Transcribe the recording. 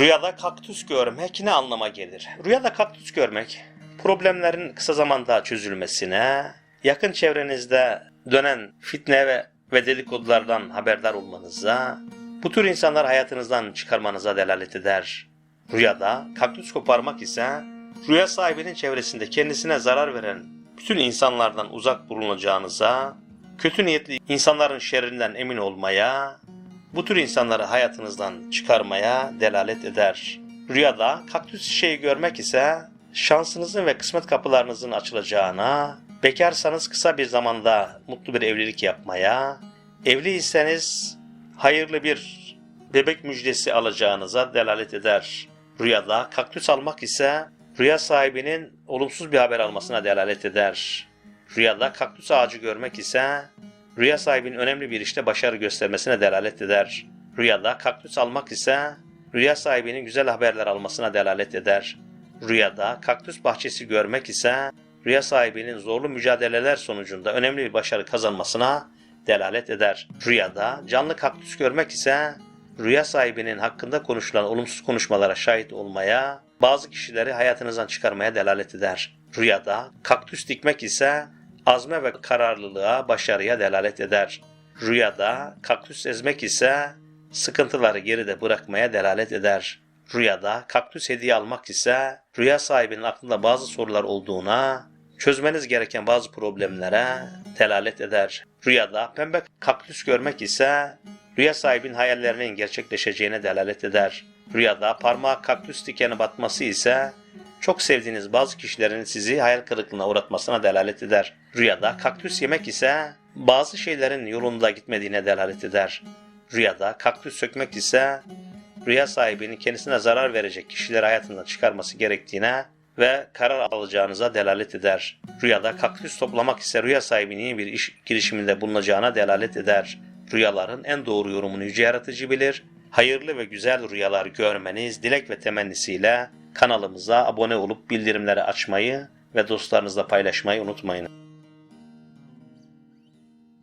Rüyada kaktüs görmek ne anlama gelir? Rüyada kaktüs görmek problemlerin kısa zamanda çözülmesine, yakın çevrenizde dönen fitne ve, ve dedikodulardan haberdar olmanıza, bu tür insanları hayatınızdan çıkarmanıza delalet eder. Rüyada kaktüs koparmak ise rüya sahibinin çevresinde kendisine zarar veren bütün insanlardan uzak bulunacağınıza, kötü niyetli insanların şerrinden emin olmaya, bu tür insanları hayatınızdan çıkarmaya delalet eder. Rüyada kaktüs çiçeği görmek ise şansınızın ve kısmet kapılarınızın açılacağına, bekarsanız kısa bir zamanda mutlu bir evlilik yapmaya, evliyseniz hayırlı bir bebek müjdesi alacağınıza delalet eder. Rüyada kaktüs almak ise rüya sahibinin olumsuz bir haber almasına delalet eder. Rüyada kaktüs ağacı görmek ise rüya sahibinin önemli bir işte başarı göstermesine delalet eder. Rüyada kaktüs almak ise rüya sahibinin güzel haberler almasına delalet eder. Rüyada kaktüs bahçesi görmek ise rüya sahibinin zorlu mücadeleler sonucunda önemli bir başarı kazanmasına delalet eder. Rüyada canlı kaktüs görmek ise rüya sahibinin hakkında konuşulan olumsuz konuşmalara şahit olmaya, bazı kişileri hayatınızdan çıkarmaya delalet eder. Rüyada kaktüs dikmek ise azme ve kararlılığa, başarıya delalet eder. Rüyada kaktüs ezmek ise sıkıntıları geride bırakmaya delalet eder. Rüyada kaktüs hediye almak ise rüya sahibinin aklında bazı sorular olduğuna, çözmeniz gereken bazı problemlere delalet eder. Rüyada pembe kaktüs görmek ise rüya sahibinin hayallerinin gerçekleşeceğine delalet eder. Rüyada parmağa kaktüs dikeni batması ise çok sevdiğiniz bazı kişilerin sizi hayal kırıklığına uğratmasına delalet eder. Rüyada kaktüs yemek ise bazı şeylerin yolunda gitmediğine delalet eder. Rüyada kaktüs sökmek ise rüya sahibinin kendisine zarar verecek kişileri hayatından çıkarması gerektiğine ve karar alacağınıza delalet eder. Rüyada kaktüs toplamak ise rüya sahibinin bir iş girişiminde bulunacağına delalet eder. Rüyaların en doğru yorumunu yüce yaratıcı bilir. Hayırlı ve güzel rüyalar görmeniz dilek ve temennisiyle kanalımıza abone olup bildirimleri açmayı ve dostlarınızla paylaşmayı unutmayın.